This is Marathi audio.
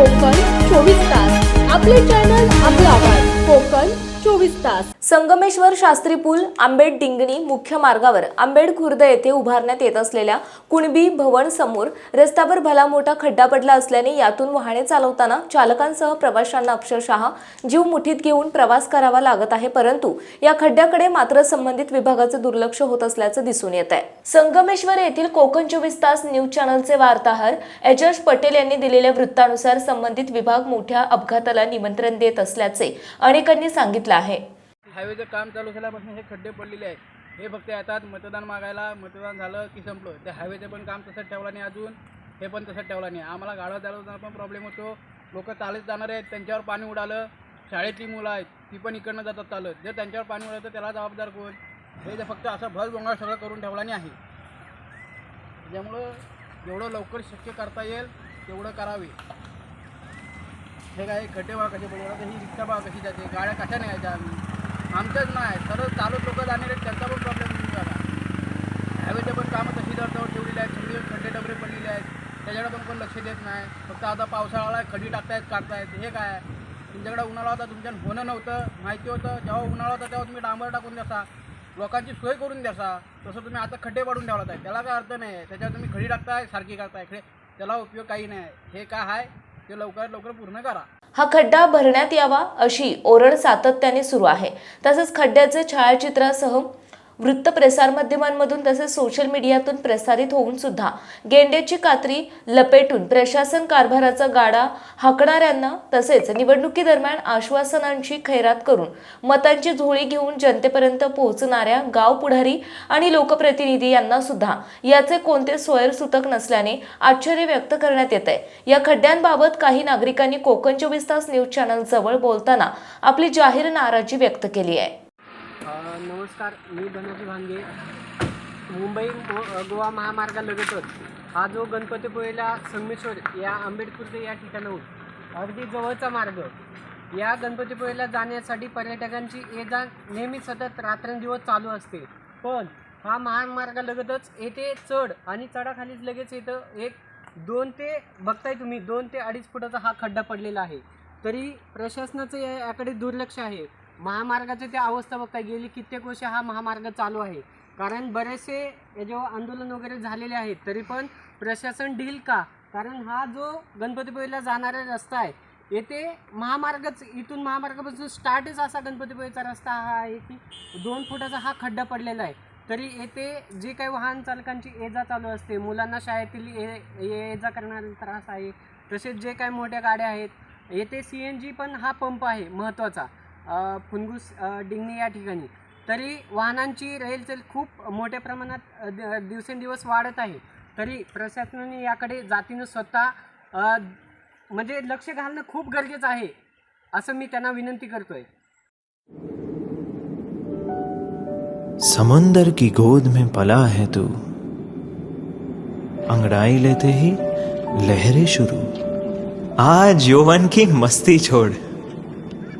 कोकण चोवीस तास. आपले चॅनल आपला आवाज. विकास संगमेश्वर शास्त्री पूल आंबेड डिंगणी मुख्य मार्गावर आंबेड खुर्द येथे उभारण्यात येत असलेल्या कुणबी भवन समोर रस्त्यावर भला मोठा खड्डा पडला असल्याने यातून वाहने चालवताना चालकांसह प्रवाशांना अक्षरशः जीव मुठीत घेऊन प्रवास करावा लागत आहे. परंतु या खड्ड्याकडे मात्र संबंधित विभागाचं दुर्लक्ष होत असल्याचं दिसून येत आहे. संगमेश्वर येथील कोकण चोवीस तास न्यूज चॅनलचे वार्ताहर एजश पटेल यांनी दिलेल्या वृत्तानुसार संबंधित विभाग मोठ्या अपघाताला निमंत्रण देत असल्याचे अनेकांनी सांगितलं आहे. हायवेचं काम चालू झाल्यापासून हे खड्डे पडलेले आहेत. हे फक्त येतात मतदान मागायला मतदान झालं की संपलं. ते हायवेचं पण काम तसंच ठेवलं नाही अजून. हे पण तसंच ठेवलं नाही. आम्हाला गाडा चालवताना पण प्रॉब्लेम होतो. लोक चालत जाणार आहेत. त्यांच्यावर पाणी उडालं. शाळेतली मुलं आहेत. ती पण इकडनं जातात चालत. जर त्यांच्यावर पाणी उडालं तर त्याला जबाबदार कोण? हे जे फक्त असं भर गोंगाळ सगळं करून ठेवला नाही आहे. त्यामुळं जेवढं लवकर शक्य करता येईल तेवढं करावे. हे काय खड्डे बघा कसे पडले आता ही रिक्षा बघा कशी जाते? गाड्या कशा न्यायच्या? आम्ही आमच्याच नाही. सर्व चालू लोक जाणारे त्यांचा पण प्रॉब्लेम होऊन झाला हायवेचे पण कामं तशी दरजवळ ठेवलेली आहेत सगळी खड्डे डबरे पडलेले आहेत. त्याच्याकडे पण कोण लक्ष देत नाही. फक्त आता पावसाळ्याला खडी टाकतायत काढतायत. हे काय? तुमच्याकडे उन्हाळा होता तुमच्या होणं नव्हतं. माहिती होतं जेव्हा उन्हाळा होता तेव्हा तुम्ही डांबर टाकून द्यासा. लोकांची सोय करून द्यासा. तसं तुम्ही आता खड्डे पाडून ठेवला आहे त्याला काय अर्थ नाही आहे त्याच्यावर तुम्ही खडी टाकताय सारखी करताय. खडे त्याला उपयोग काही नाही. हे काय आहे ते लवकर लवकर पूर्ण करा. हा खड्डा भरण्यात यावा अशी ओरड सातत्याने सुरू आहे. तसेच खड्ड्याचे छायाचित्रासह वृत्त प्रसारमाध्यमांमधून तसेच सोशल मीडियातून प्रसारित होऊन सुद्धा गेंड्याची कात्री लपेटून प्रशासन कारभाराचा गाडा हाकणाऱ्यांना तसेच निवडणुकीदरम्यान आश्वासनांची खैरात करून मतांची झोळी घेऊन जनतेपर्यंत पोहोचणाऱ्या गाव पुढारी आणि लोकप्रतिनिधी यांना सुद्धा याचे कोणते स्वयंसूतक नसल्याने आश्चर्य व्यक्त करण्यात येत आहे या खड्ड्यांबाबत काही नागरिकांनी कोकण चोवीस तास न्यूज चॅनल जवळ बोलताना आपली जाहीर नाराजी व्यक्त केली आहे. नमस्कार मी धनाजी भांगे. मुंबई मो- गोवा महामार्गालगतच. हा जो गणपतीपुळेला संगमेश्वर या आंबेडकर या ठिकाणाहून अगदी जवळचा मार्ग. या गणपतीपुळेला जाण्यासाठी पर्यटकांची ये जा नेहमी सतत रात्रंदिवस चालू असते. पण हा महामार्गालगतच येथे चढ आणि चढाखालीच लगेच येतं. एक दोन ते बघताय तुम्ही दोन ते अडीच फुटाचा हा खड्डा पडलेला आहे. तरी प्रशासनाचं याकडे दुर्लक्ष आहे. महामार्गाची ती अवस्था बघता गेली कित्येक वर्ष हा महामार्ग चालू आहे. कारण बरेचसे हे जेव्हा आंदोलन वगैरे झालेले आहेत तरी पण प्रशासन डील का? कारण हा जो गणपतीपुळेला जाणारा रस्ता आहे येथे महामार्गच इथून महामार्गापासून स्टार्टच असा गणपतीपुळेचा रस्ता हा आहे की दोन फुटाचा हा खड्डा पडलेला आहे. तरी येथे जे काही वाहन चालकांची ये जा चालू असते मुलांना शाळेतील ये ये जा करणारा त्रास आहे तसेच जे काही मोठ्या गाड्या आहेत येथे सी एन जी पण हा पंप आहे महत्त्वाचा फुनगुस डिंगणी या ठिकाणी. तरी वाहनांची रेलचेल खूप मोठ्या प्रमाणात दिवसेंदिवस वाढत आहे. तरी प्रशासनाने याकडे जातीनं स्वतः म्हणजे लक्ष घालणं खूप गरजेचं आहे असं मी त्यांना विनंती करतोय. समंदर की गोद में पला है तू। अंगड़ाई लेते ही लहरें शुरू। आज यौवन की मस्ती छोड़।